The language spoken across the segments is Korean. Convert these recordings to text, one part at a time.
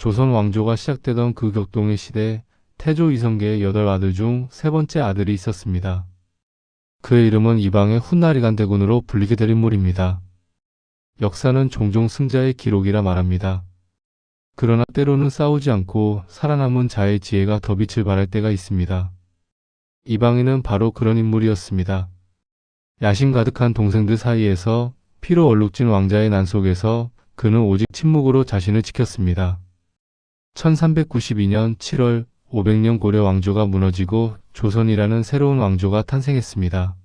조선 왕조가 시작되던 그 격동의 시대 태조 이성계의 여덟 아들 중 세 번째 아들이 있었습니다. 그의 이름은 이방의 훗나리간 대군으로 불리게 될 인물입니다. 역사는 종종 승자의 기록이라 말합니다. 그러나 때로는 싸우지 않고 살아남은 자의 지혜가 더 빛을 발할 때가 있습니다. 이방인은 바로 그런 인물이었습니다. 야심 가득한 동생들 사이에서 피로 얼룩진 왕자의 난 속에서 그는 오직 침묵으로 자신을 지켰습니다. 1392년 7월 500년 고려 왕조가 무너지고 조선이라는 새로운 왕조가 탄생했습니다.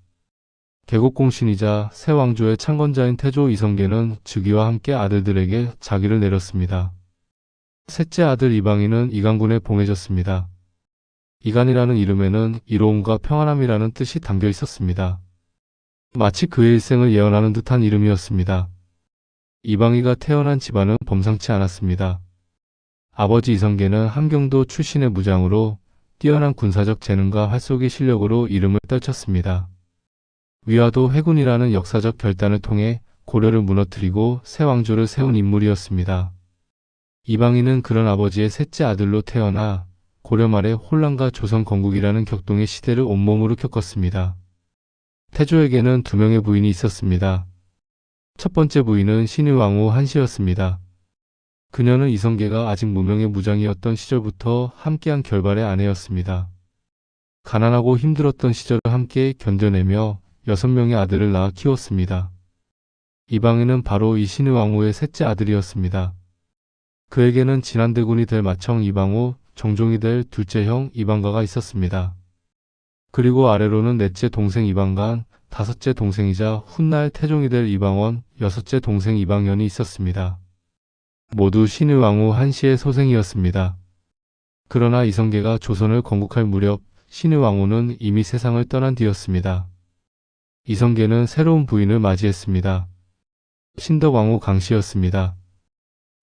개국공신이자 새 왕조의 창건자인 태조 이성계는 즉위와 함께 아들들에게 자기를 내렸습니다. 셋째 아들 이방인은 이강군에 봉해졌습니다. 이간이라는 이름에는 이로움과 평안함이라는 뜻이 담겨 있었습니다. 마치 그의 일생을 예언하는 듯한 이름이었습니다. 이방이가 태어난 집안은 범상치 않았습니다. 아버지 이성계는 함경도 출신의 무장으로 뛰어난 군사적 재능과 활쏘기 실력으로 이름을 떨쳤습니다. 위화도 회군이라는 역사적 결단을 통해 고려를 무너뜨리고 새 왕조를 세운 인물이었습니다. 이방인은 그런 아버지의 셋째 아들로 태어나 고려 말에 혼란과 조선 건국이라는 격동의 시대를 온몸으로 겪었습니다. 태조에게는 두 명의 부인이 있었습니다. 첫 번째 부인은 신의 왕후 한씨였습니다. 그녀는 이성계가 아직 무명의 무장이었던 시절부터 함께한 결발의 아내였습니다. 가난하고 힘들었던 시절을 함께 견뎌내며 여섯 명의 아들을 낳아 키웠습니다. 이방인은 바로 이 신의 왕후의 셋째 아들이었습니다. 그에게는 진안대군이 될 마청 이방후, 정종이 될 둘째 형 이방가가 있었습니다. 그리고 아래로는 넷째 동생 이방간, 다섯째 동생이자 훗날 태종이 될 이방원, 여섯째 동생 이방연이 있었습니다. 모두 신의 왕후 한씨의 소생이었습니다. 그러나 이성계가 조선을 건국할 무렵 신의 왕후는 이미 세상을 떠난 뒤였습니다. 이성계는 새로운 부인을 맞이했습니다. 신덕 왕후 강씨였습니다.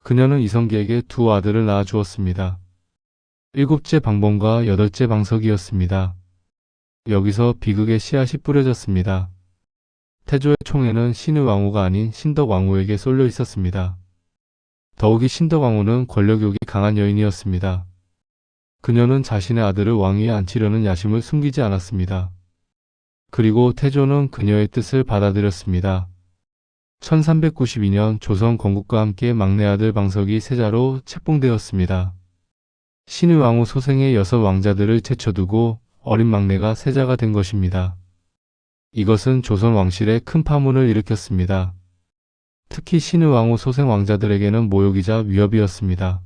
그녀는 이성계에게 두 아들을 낳아 주었습니다. 일곱째 방범과 여덟째 방석이었습니다. 여기서 비극의 씨앗이 뿌려졌습니다. 태조의 총에는 신의 왕후가 아닌 신덕 왕후에게 쏠려 있었습니다. 더욱이 신덕 왕후는 권력욕이 강한 여인이었습니다. 그녀는 자신의 아들을 왕위에 앉히려는 야심을 숨기지 않았습니다. 그리고 태조는 그녀의 뜻을 받아들였습니다. 1392년 조선 건국과 함께 막내 아들 방석이 세자로 책봉되었습니다. 신의 왕후 소생의 여섯 왕자들을 제쳐두고 어린 막내가 세자가 된 것입니다. 이것은 조선 왕실에 큰 파문을 일으켰습니다. 특히 신의 왕후 소생 왕자들에게는 모욕이자 위협이었습니다.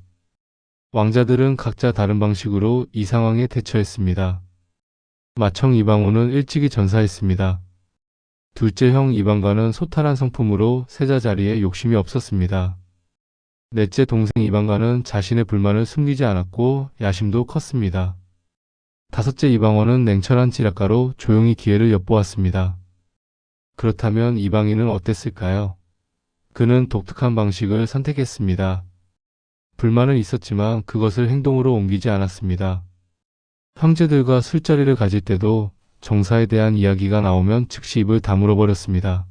왕자들은 각자 다른 방식으로 이 상황에 대처했습니다. 마청 이방호는 일찍이 전사했습니다. 둘째 형 이방가는 소탈한 성품으로 세자 자리에 욕심이 없었습니다. 넷째 동생 이방가는 자신의 불만을 숨기지 않았고 야심도 컸습니다. 다섯째 이방원은 냉철한 지략가로 조용히 기회를 엿보았습니다. 그렇다면 이방인은 어땠을까요? 그는 독특한 방식을 선택했습니다. 불만은 있었지만 그것을 행동으로 옮기지 않았습니다. 형제들과 술자리를 가질 때도 정사에 대한 이야기가 나오면 즉시 입을 다물어 버렸습니다.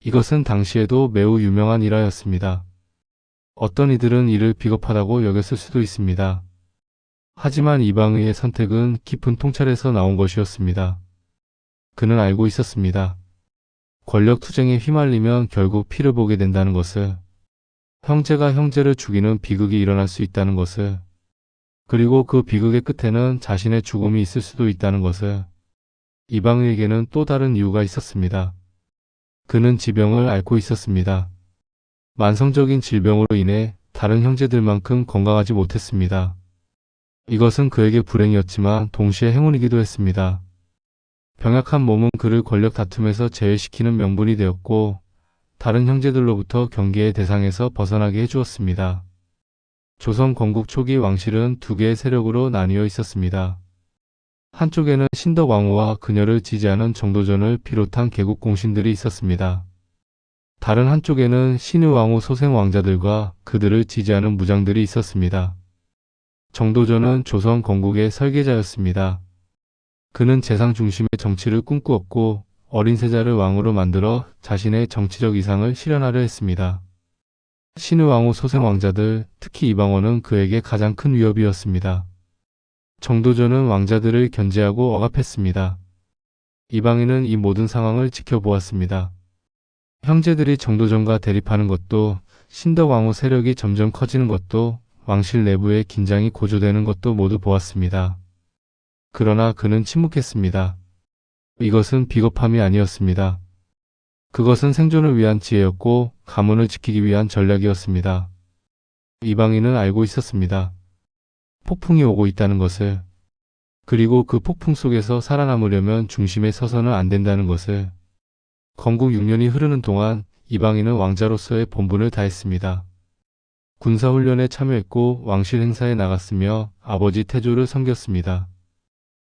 이것은 당시에도 매우 유명한 일화였습니다. 어떤 이들은 이를 비겁하다고 여겼을 수도 있습니다. 하지만 이방의의 선택은 깊은 통찰에서 나온 것이었습니다. 그는 알고 있었습니다. 권력 투쟁에 휘말리면 결국 피를 보게 된다는 것을, 형제가 형제를 죽이는 비극이 일어날 수 있다는 것을, 그리고 그 비극의 끝에는 자신의 죽음이 있을 수도 있다는 것을, 이방의에게는 또 다른 이유가 있었습니다. 그는 지병을 앓고 있었습니다. 만성적인 질병으로 인해 다른 형제들만큼 건강하지 못했습니다. 이것은 그에게 불행이었지만 동시에 행운이기도 했습니다. 병약한 몸은 그를 권력 다툼에서 제외시키는 명분이 되었고 다른 형제들로부터 경계의 대상에서 벗어나게 해주었습니다. 조선 건국 초기 왕실은 두 개의 세력으로 나뉘어 있었습니다. 한쪽에는 신덕 왕후와 그녀를 지지하는 정도전을 비롯한 개국 공신들이 있었습니다. 다른 한쪽에는 신의 왕후 소생 왕자들과 그들을 지지하는 무장들이 있었습니다. 정도전은 조선 건국의 설계자였습니다. 그는 재상 중심의 정치를 꿈꾸었고 어린 세자를 왕으로 만들어 자신의 정치적 이상을 실현하려 했습니다. 신의 왕후 소생 왕자들, 특히 이방원은 그에게 가장 큰 위협이었습니다. 정도전은 왕자들을 견제하고 억압했습니다. 이방인은 이 모든 상황을 지켜보았습니다. 형제들이 정도전과 대립하는 것도 신덕 왕후 세력이 점점 커지는 것도 왕실 내부의 긴장이 고조되는 것도 모두 보았습니다. 그러나 그는 침묵했습니다. 이것은 비겁함이 아니었습니다. 그것은 생존을 위한 지혜였고 가문을 지키기 위한 전략이었습니다. 이방인은 알고 있었습니다. 폭풍이 오고 있다는 것을 그리고 그 폭풍 속에서 살아남으려면 중심에 서서는 안 된다는 것을 건국 6년이 흐르는 동안 이방인은 왕자로서의 본분을 다했습니다. 군사훈련에 참여했고 왕실 행사에 나갔으며 아버지 태조를 섬겼습니다.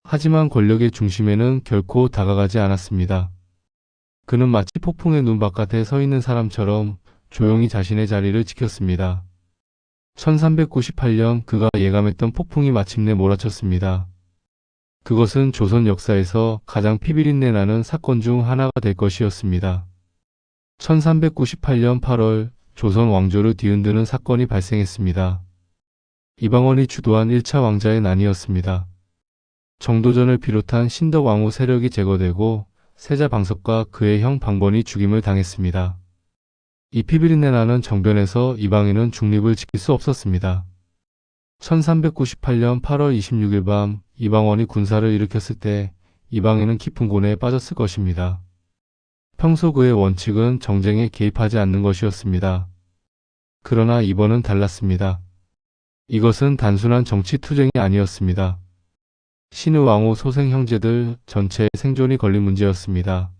하지만 권력의 중심에는 결코 다가가지 않았습니다. 그는 마치 폭풍의 눈 바깥에 서 있는 사람처럼 조용히 자신의 자리를 지켰습니다. 1398년 그가 예감했던 폭풍이 마침내 몰아쳤습니다. 그것은 조선 역사에서 가장 피비린내 나는 사건 중 하나가 될 것이었습니다. 1398년 8월 조선 왕조를 뒤흔드는 사건이 발생했습니다. 이방원이 주도한 1차 왕자의 난이었습니다. 정도전을 비롯한 신덕 왕후 세력이 제거되고 세자 방석과 그의 형 방번이 죽임을 당했습니다. 이 피비린내 나는 정변에서 이방인은 중립을 지킬 수 없었습니다. 1398년 8월 26일 밤 이방원이 군사를 일으켰을 때 이방인은 깊은 고뇌에 빠졌을 것입니다. 평소 그의 원칙은 정쟁에 개입하지 않는 것이었습니다. 그러나 이번은 달랐습니다. 이것은 단순한 정치 투쟁이 아니었습니다. 신의 왕후 소생 형제들 전체의 생존이 걸린 문제였습니다.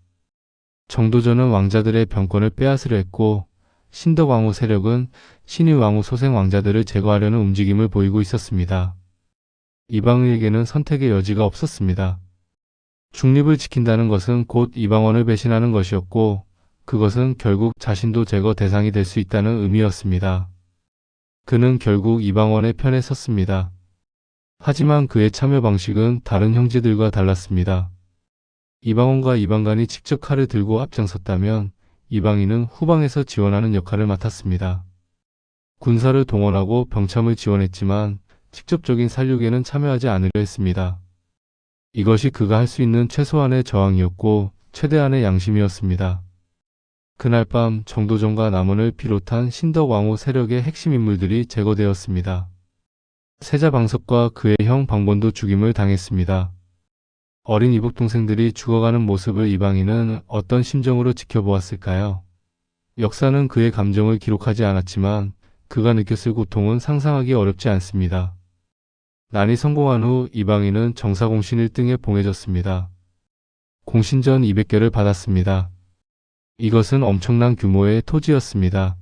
정도전은 왕자들의 병권을 빼앗으려 했고 신덕 왕후 세력은 신의 왕후 소생 왕자들을 제거하려는 움직임을 보이고 있었습니다. 이방인에게는 선택의 여지가 없었습니다. 중립을 지킨다는 것은 곧 이방원을 배신하는 것이었고 그것은 결국 자신도 제거 대상이 될 수 있다는 의미였습니다. 그는 결국 이방원의 편에 섰습니다. 하지만 그의 참여 방식은 다른 형제들과 달랐습니다. 이방원과 이방간이 직접 칼을 들고 앞장섰다면 이방인은 후방에서 지원하는 역할을 맡았습니다. 군사를 동원하고 병참을 지원했지만 직접적인 살육에는 참여하지 않으려 했습니다. 이것이 그가 할 수 있는 최소한의 저항이었고 최대한의 양심이었습니다. 그날 밤 정도전과 남원을 비롯한 신덕 왕후 세력의 핵심 인물들이 제거되었습니다. 세자 방석과 그의 형 방본도 죽임을 당했습니다. 어린 이복 동생들이 죽어가는 모습을 이방인은 어떤 심정으로 지켜보았을까요? 역사는 그의 감정을 기록하지 않았지만 그가 느꼈을 고통은 상상하기 어렵지 않습니다. 난이 성공한 후 이방인은 정사공신 1등에 봉해졌습니다. 공신전 200개를 받았습니다. 이것은 엄청난 규모의 토지였습니다.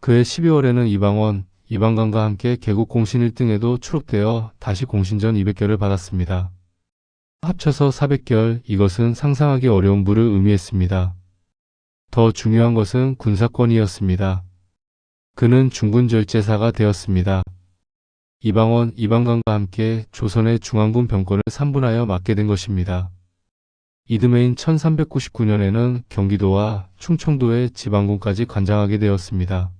그해 12월에는 이방원, 이방관과 함께 개국 공신 1등에도 추록되어 다시 공신전 200개를 받았습니다. 합쳐서 400개월 이것은 상상하기 어려운 부를 의미했습니다. 더 중요한 것은 군사권이었습니다. 그는 중군절제사가 되었습니다. 이방원, 이방관과 함께 조선의 중앙군 병권을 3분하여 맡게 된 것입니다. 이듬해인 1399년에는 경기도와 충청도의 지방군까지 관장하게 되었습니다.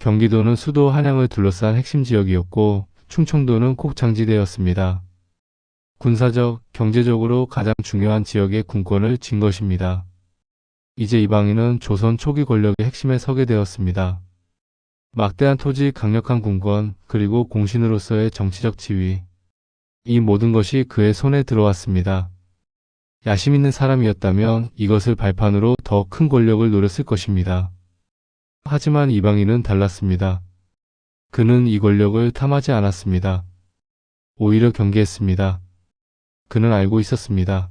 경기도는 수도 한양을 둘러싼 핵심 지역이었고 충청도는 곡창지대였습니다. 군사적, 경제적으로 가장 중요한 지역의 군권을 쥔 것입니다. 이제 이방인은 조선 초기 권력의 핵심에 서게 되었습니다. 막대한 토지, 강력한 군권, 그리고 공신으로서의 정치적 지위. 이 모든 것이 그의 손에 들어왔습니다. 야심 있는 사람이었다면 이것을 발판으로 더 큰 권력을 노렸을 것입니다. 하지만 이방인은 달랐습니다. 그는 이 권력을 탐하지 않았습니다. 오히려 경계했습니다. 그는 알고 있었습니다.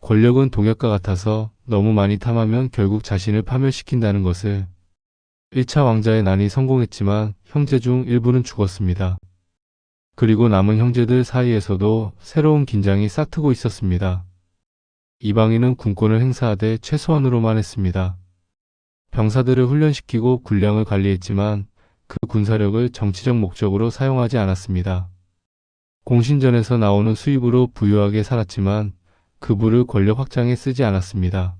권력은 동역과 같아서 너무 많이 탐하면 결국 자신을 파멸시킨다는 것을 1차 왕자의 난이 성공했지만 형제 중 일부는 죽었습니다. 그리고 남은 형제들 사이에서도 새로운 긴장이 싹트고 있었습니다. 이방인은 군권을 행사하되 최소한으로만 했습니다. 병사들을 훈련시키고 군량을 관리했지만 그 군사력을 정치적 목적으로 사용하지 않았습니다. 공신전에서 나오는 수입으로 부유하게 살았지만 그 부를 권력 확장에 쓰지 않았습니다.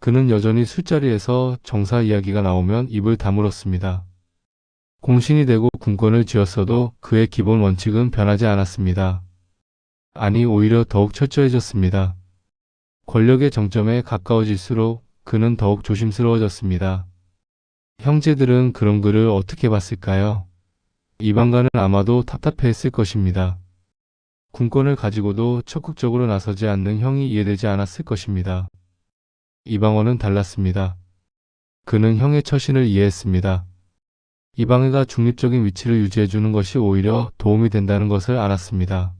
그는 여전히 술자리에서 정사 이야기가 나오면 입을 다물었습니다. 공신이 되고 군권을 쥐었어도 그의 기본 원칙은 변하지 않았습니다. 아니 오히려 더욱 철저해졌습니다. 권력의 정점에 가까워질수록 그는 더욱 조심스러워졌습니다. 형제들은 그런 그를 어떻게 봤을까요? 이방가는 아마도 답답해했을 것입니다. 군권을 가지고도 적극적으로 나서지 않는 형이 이해되지 않았을 것입니다. 이방원은 달랐습니다. 그는 형의 처신을 이해했습니다. 이방해가 중립적인 위치를 유지해주는 것이 오히려 도움이 된다는 것을 알았습니다.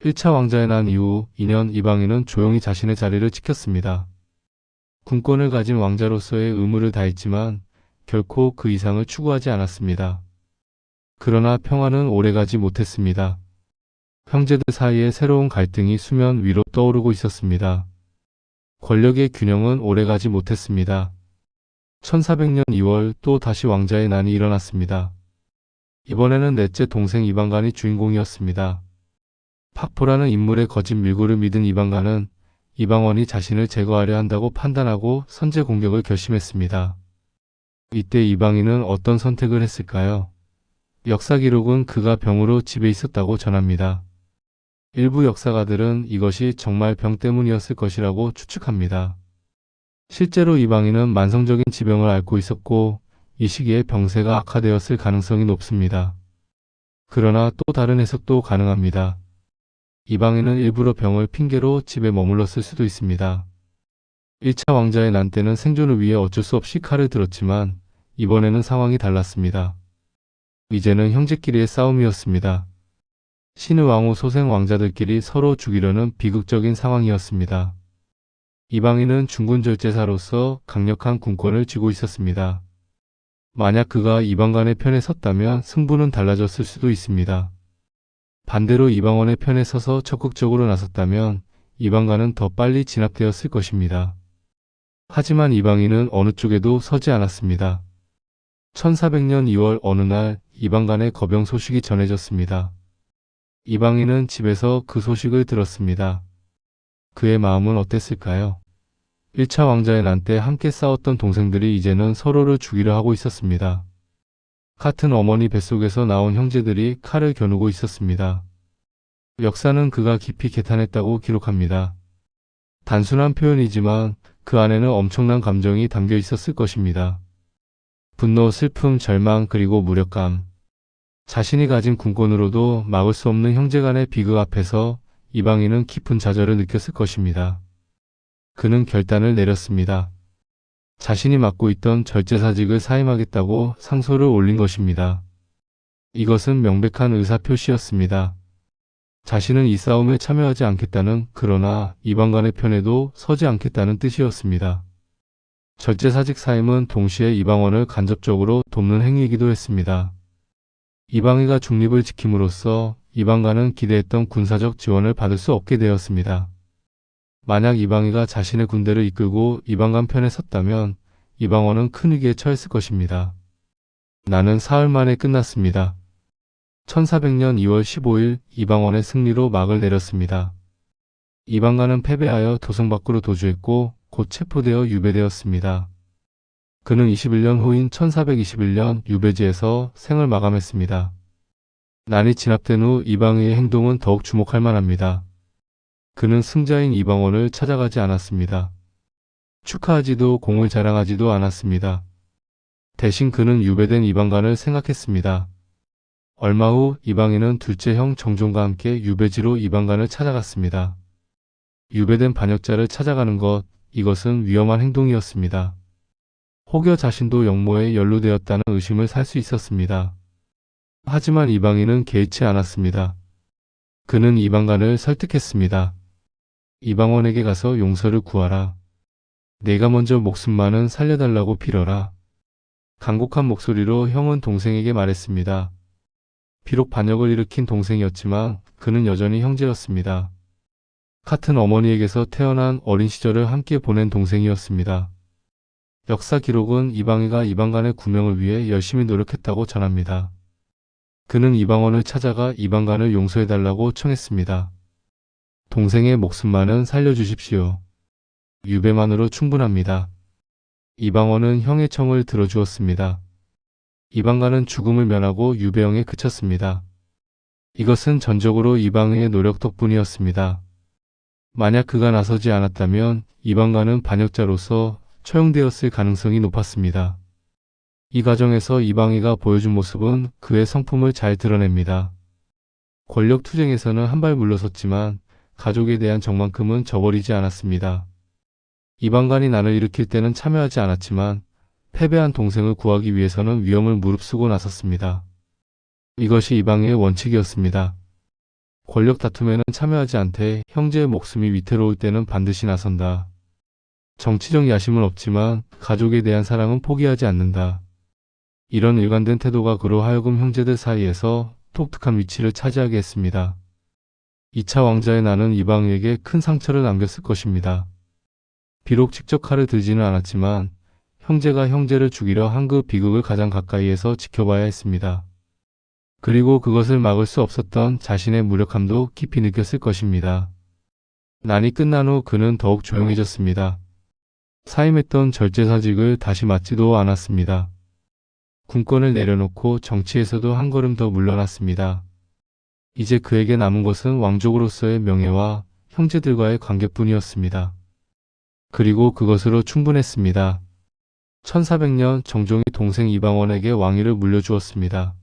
1차 왕자에 난 이후 2년 이방인은 조용히 자신의 자리를 지켰습니다. 군권을 가진 왕자로서의 의무를 다했지만 결코 그 이상을 추구하지 않았습니다. 그러나 평화는 오래가지 못했습니다. 형제들 사이에 새로운 갈등이 수면 위로 떠오르고 있었습니다. 권력의 균형은 오래가지 못했습니다. 1400년 2월 또 다시 왕자의 난이 일어났습니다. 이번에는 넷째 동생 이방간이 주인공이었습니다. 팍포라는 인물의 거짓 밀고를 믿은 이방간은 이방원이 자신을 제거하려 한다고 판단하고 선제 공격을 결심했습니다. 이때 이방인은 어떤 선택을 했을까요? 역사 기록은 그가 병으로 집에 있었다고 전합니다. 일부 역사가들은 이것이 정말 병 때문이었을 것이라고 추측합니다. 실제로 이방인은 만성적인 지병을 앓고 있었고 이 시기에 병세가 악화되었을 가능성이 높습니다. 그러나 또 다른 해석도 가능합니다. 이방인은 일부러 병을 핑계로 집에 머물렀을 수도 있습니다. 1차 왕자의 난 때는 생존을 위해 어쩔 수 없이 칼을 들었지만 이번에는 상황이 달랐습니다. 이제는 형제끼리의 싸움이었습니다. 신의 왕후 소생 왕자들끼리 서로 죽이려는 비극적인 상황이었습니다. 이방인은 중군 절제사로서 강력한 군권을 쥐고 있었습니다. 만약 그가 이방간의 편에 섰다면 승부는 달라졌을 수도 있습니다. 반대로 이방원의 편에 서서 적극적으로 나섰다면 이방간은 더 빨리 진압되었을 것입니다. 하지만 이방인은 어느 쪽에도 서지 않았습니다. 1400년 2월 어느 날 이방간의 거병 소식이 전해졌습니다. 이방인은 집에서 그 소식을 들었습니다. 그의 마음은 어땠을까요? 1차 왕자의 난 때 함께 싸웠던 동생들이 이제는 서로를 죽이려 하고 있었습니다. 같은 어머니 뱃속에서 나온 형제들이 칼을 겨누고 있었습니다. 역사는 그가 깊이 개탄했다고 기록합니다. 단순한 표현이지만 그 안에는 엄청난 감정이 담겨 있었을 것입니다. 분노, 슬픔, 절망, 그리고 무력감. 자신이 가진 군권으로도 막을 수 없는 형제 간의 비극 앞에서 이방인은 깊은 좌절을 느꼈을 것입니다. 그는 결단을 내렸습니다. 자신이 맡고 있던 절제사직을 사임하겠다고 상소를 올린 것입니다. 이것은 명백한 의사표시였습니다. 자신은 이 싸움에 참여하지 않겠다는 그러나 이방간의 편에도 서지 않겠다는 뜻이었습니다. 절제사직 사임은 동시에 이방원을 간접적으로 돕는 행위이기도 했습니다. 이방위가 중립을 지킴으로써 이방간은 기대했던 군사적 지원을 받을 수 없게 되었습니다. 만약 이방희가 자신의 군대를 이끌고 이방간 편에 섰다면 이방원은 큰 위기에 처했을 것입니다. 나는 사흘 만에 끝났습니다. 1400년 2월 15일 이방원의 승리로 막을 내렸습니다. 이방간은 패배하여 도성 밖으로 도주했고 곧 체포되어 유배되었습니다. 그는 21년 후인 1421년 유배지에서 생을 마감했습니다. 난이 진압된 후 이방의 행동은 더욱 주목할 만합니다. 그는 승자인 이방원을 찾아가지 않았습니다. 축하하지도 공을 자랑하지도 않았습니다. 대신 그는 유배된 이방간을 생각했습니다. 얼마 후 이방인은 둘째 형 정종과 함께 유배지로 이방간을 찾아갔습니다. 유배된 반역자를 찾아가는 것, 이것은 위험한 행동이었습니다. 혹여 자신도 영모에 연루되었다는 의심을 살 수 있었습니다. 하지만 이방인은 개의치 않았습니다. 그는 이방간을 설득했습니다. 이방원에게 가서 용서를 구하라. 내가 먼저 목숨만은 살려달라고 빌어라. 간곡한 목소리로 형은 동생에게 말했습니다. 비록 반역을 일으킨 동생이었지만 그는 여전히 형제였습니다. 같은 어머니에게서 태어난 어린 시절을 함께 보낸 동생이었습니다. 역사 기록은 이방희가 이방간의 구명을 위해 열심히 노력했다고 전합니다. 그는 이방원을 찾아가 이방간을 용서해달라고 청했습니다. 동생의 목숨만은 살려주십시오. 유배만으로 충분합니다. 이방원은 형의 청을 들어주었습니다. 이방가는 죽음을 면하고 유배형에 그쳤습니다. 이것은 전적으로 이방의 노력 덕분이었습니다. 만약 그가 나서지 않았다면 이방가는 반역자로서 처형되었을 가능성이 높았습니다. 이 과정에서 이방희가 보여준 모습은 그의 성품을 잘 드러냅니다. 권력 투쟁에서는 한 발 물러섰지만 가족에 대한 정만큼은 저버리지 않았습니다. 이방간이 난을 일으킬 때는 참여하지 않았지만 패배한 동생을 구하기 위해서는 위험을 무릅쓰고 나섰습니다. 이것이 이방의 원칙이었습니다. 권력 다툼에는 참여하지 않되 형제의 목숨이 위태로울 때는 반드시 나선다. 정치적 야심은 없지만 가족에 대한 사랑은 포기하지 않는다. 이런 일관된 태도가 그로 하여금 형제들 사이에서 독특한 위치를 차지하게 했습니다. 2차 왕자의 나는 이방에게 큰 상처를 남겼을 것입니다. 비록 직접 칼을 들지는 않았지만 형제가 형제를 죽이려 한 그 비극을 가장 가까이에서 지켜봐야 했습니다. 그리고 그것을 막을 수 없었던 자신의 무력함도 깊이 느꼈을 것입니다. 난이 끝난 후 그는 더욱 조용해졌습니다. 사임했던 절제사직을 다시 맡지도 않았습니다. 군권을 내려놓고 정치에서도 한 걸음 더 물러났습니다. 이제 그에게 남은 것은 왕족으로서의 명예와 형제들과의 관계뿐이었습니다. 그리고 그것으로 충분했습니다. 1400년 정종이 동생 이방원에게 왕위를 물려주었습니다.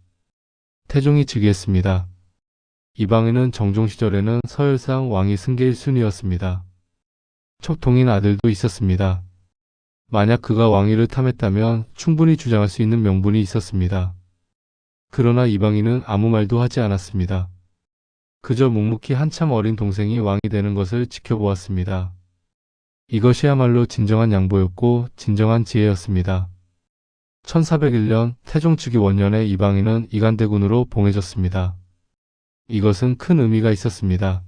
태종이 즉위했습니다. 이방인은 정종 시절에는 서열상 왕위 승계 1순위였습니다. 척통인 아들도 있었습니다. 만약 그가 왕위를 탐했다면 충분히 주장할 수 있는 명분이 있었습니다. 그러나 이방인은 아무 말도 하지 않았습니다. 그저 묵묵히 한참 어린 동생이 왕이 되는 것을 지켜보았습니다. 이것이야말로 진정한 양보였고 진정한 지혜였습니다. 1401년 태종 즉위 원년에 이방인은 이간대군으로 봉해졌습니다. 이것은 큰 의미가 있었습니다.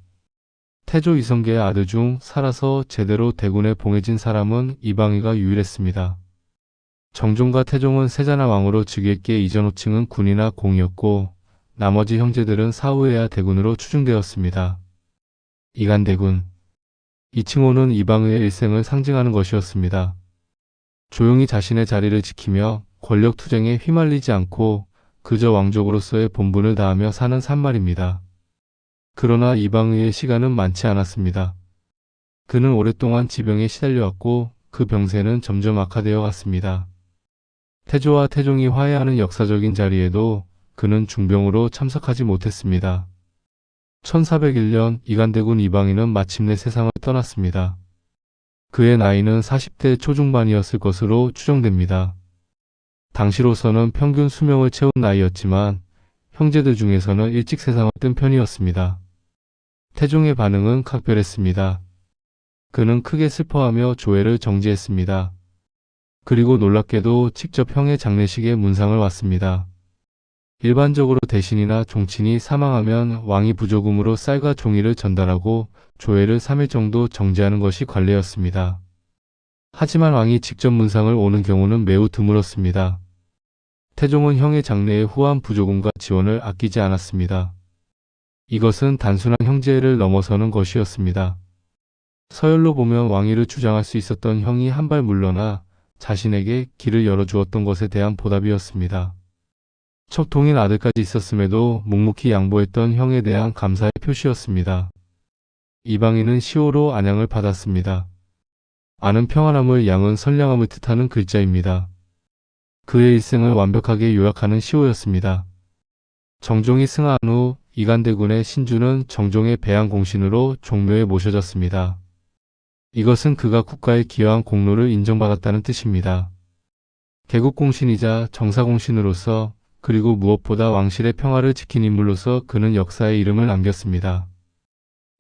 태조 이성계의 아들 중 살아서 제대로 대군에 봉해진 사람은 이방희가 유일했습니다. 정종과 태종은 세자나 왕으로 즉위했기에 이전 호칭은 군이나 공이었고 나머지 형제들은 사후에야 대군으로 추중되었습니다. 이간대군 이 칭호는 이방의 일생을 상징하는 것이었습니다. 조용히 자신의 자리를 지키며 권력 투쟁에 휘말리지 않고 그저 왕족으로서의 본분을 다하며 사는 산말입니다. 그러나 이방의의 시간은 많지 않았습니다. 그는 오랫동안 지병에 시달려왔고 그 병세는 점점 악화되어 갔습니다. 태조와 태종이 화해하는 역사적인 자리에도 그는 중병으로 참석하지 못했습니다. 1401년 이간대군 이방인은 마침내 세상을 떠났습니다. 그의 나이는 40대 초중반이었을 것으로 추정됩니다. 당시로서는 평균 수명을 채운 나이였지만 형제들 중에서는 일찍 세상을 뜬 편이었습니다. 태종의 반응은 각별했습니다. 그는 크게 슬퍼하며 조회를 정지했습니다. 그리고 놀랍게도 직접 형의 장례식에 문상을 왔습니다. 일반적으로 대신이나 종친이 사망하면 왕이 부조금으로 쌀과 종이를 전달하고 조회를 3일 정도 정지하는 것이 관례였습니다. 하지만 왕이 직접 문상을 오는 경우는 매우 드물었습니다. 태종은 형의 장래에 후한 부조금과 지원을 아끼지 않았습니다. 이것은 단순한 형제를 넘어서는 것이었습니다. 서열로 보면 왕위를 주장할 수 있었던 형이 한 발 물러나 자신에게 길을 열어주었던 것에 대한 보답이었습니다. 척통인 아들까지 있었음에도 묵묵히 양보했던 형에 대한 감사의 표시였습니다. 이방인은 시호로 안양을 받았습니다. 아는 평안함을 양은 선량함을 뜻하는 글자입니다. 그의 일생을 완벽하게 요약하는 시호였습니다. 정종이 승하한 후 이간대군의 신주는 정종의 배양 공신으로 종묘에 모셔졌습니다. 이것은 그가 국가에 기여한 공로를 인정받았다는 뜻입니다. 개국공신이자 정사공신으로서 그리고 무엇보다 왕실의 평화를 지킨 인물로서 그는 역사의 이름을 남겼습니다.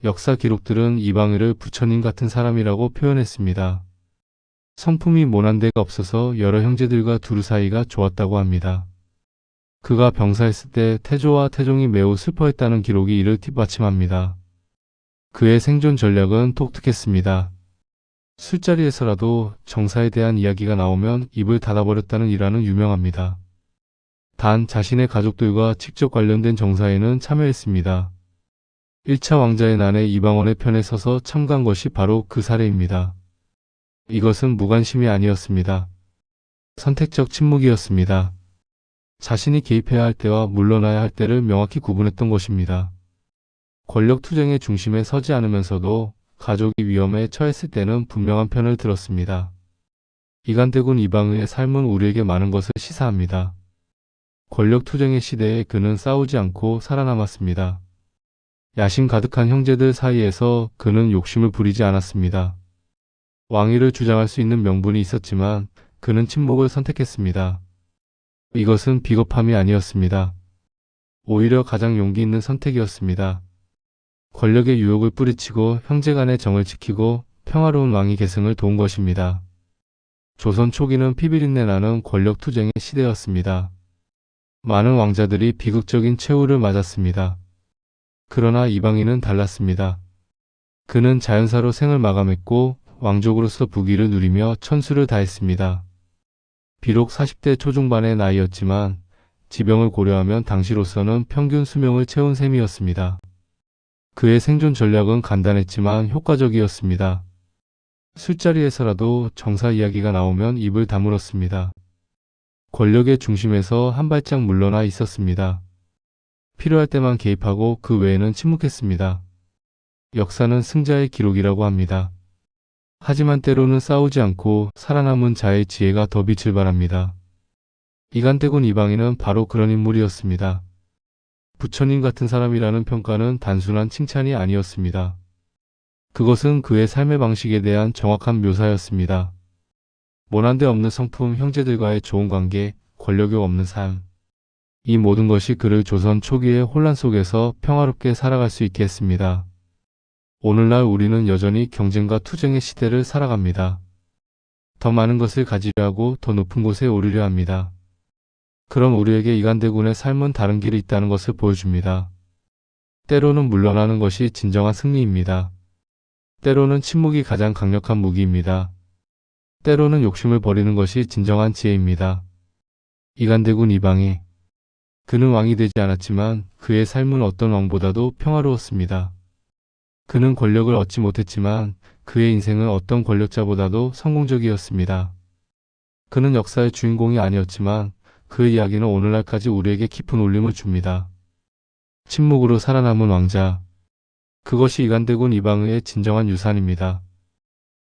역사 기록들은 이방의를 부처님 같은 사람이라고 표현했습니다. 성품이 모난 데가 없어서 여러 형제들과 두루 사이가 좋았다고 합니다. 그가 병사했을 때 태조와 태종이 매우 슬퍼했다는 기록이 이를 뒷받침합니다. 그의 생존 전략은 독특했습니다. 술자리에서라도 정사에 대한 이야기가 나오면 입을 닫아버렸다는 일화는 유명합니다. 단 자신의 가족들과 직접 관련된 정사에는 참여했습니다. 1차 왕자의 난에 이방원의 편에 서서 참가한 것이 바로 그 사례입니다. 이것은 무관심이 아니었습니다. 선택적 침묵이었습니다. 자신이 개입해야 할 때와 물러나야 할 때를 명확히 구분했던 것입니다. 권력 투쟁의 중심에 서지 않으면서도 가족이 위험에 처했을 때는 분명한 편을 들었습니다. 이간대군 이방의 삶은 우리에게 많은 것을 시사합니다. 권력 투쟁의 시대에 그는 싸우지 않고 살아남았습니다. 야심 가득한 형제들 사이에서 그는 욕심을 부리지 않았습니다. 왕위를 주장할 수 있는 명분이 있었지만 그는 침묵을 선택했습니다. 이것은 비겁함이 아니었습니다. 오히려 가장 용기 있는 선택이었습니다. 권력의 유혹을 뿌리치고 형제 간의 정을 지키고 평화로운 왕위 계승을 도운 것입니다. 조선 초기는 피비린내 나는 권력 투쟁의 시대였습니다. 많은 왕자들이 비극적인 최후를 맞았습니다. 그러나 이방인은 달랐습니다. 그는 자연사로 생을 마감했고 왕족으로서 부귀를 누리며 천수를 다했습니다. 비록 40대 초중반의 나이였지만 지병을 고려하면 당시로서는 평균 수명을 채운 셈이었습니다. 그의 생존 전략은 간단했지만 효과적이었습니다. 술자리에서라도 정사 이야기가 나오면 입을 다물었습니다. 권력의 중심에서 한 발짝 물러나 있었습니다. 필요할 때만 개입하고 그 외에는 침묵했습니다. 역사는 승자의 기록이라고 합니다. 하지만 때로는 싸우지 않고 살아남은 자의 지혜가 더 빛을 발합니다. 이간대군 이방인은 바로 그런 인물이었습니다. 부처님 같은 사람이라는 평가는 단순한 칭찬이 아니었습니다. 그것은 그의 삶의 방식에 대한 정확한 묘사였습니다. 모난데 없는 성품, 형제들과의 좋은 관계, 권력욕 없는 삶. 이 모든 것이 그를 조선 초기의 혼란 속에서 평화롭게 살아갈 수 있게 했습니다. 오늘날 우리는 여전히 경쟁과 투쟁의 시대를 살아갑니다. 더 많은 것을 가지려 하고 더 높은 곳에 오르려 합니다. 그럼 우리에게 이간대군의 삶은 다른 길이 있다는 것을 보여줍니다. 때로는 물러나는 것이 진정한 승리입니다. 때로는 침묵이 가장 강력한 무기입니다. 때로는 욕심을 버리는 것이 진정한 지혜입니다. 이간대군 이방에 그는 왕이 되지 않았지만 그의 삶은 어떤 왕보다도 평화로웠습니다. 그는 권력을 얻지 못했지만 그의 인생은 어떤 권력자보다도 성공적이었습니다. 그는 역사의 주인공이 아니었지만 그 이야기는 오늘날까지 우리에게 깊은 울림을 줍니다. 침묵으로 살아남은 왕자. 그것이 이간대군 이방의 진정한 유산입니다.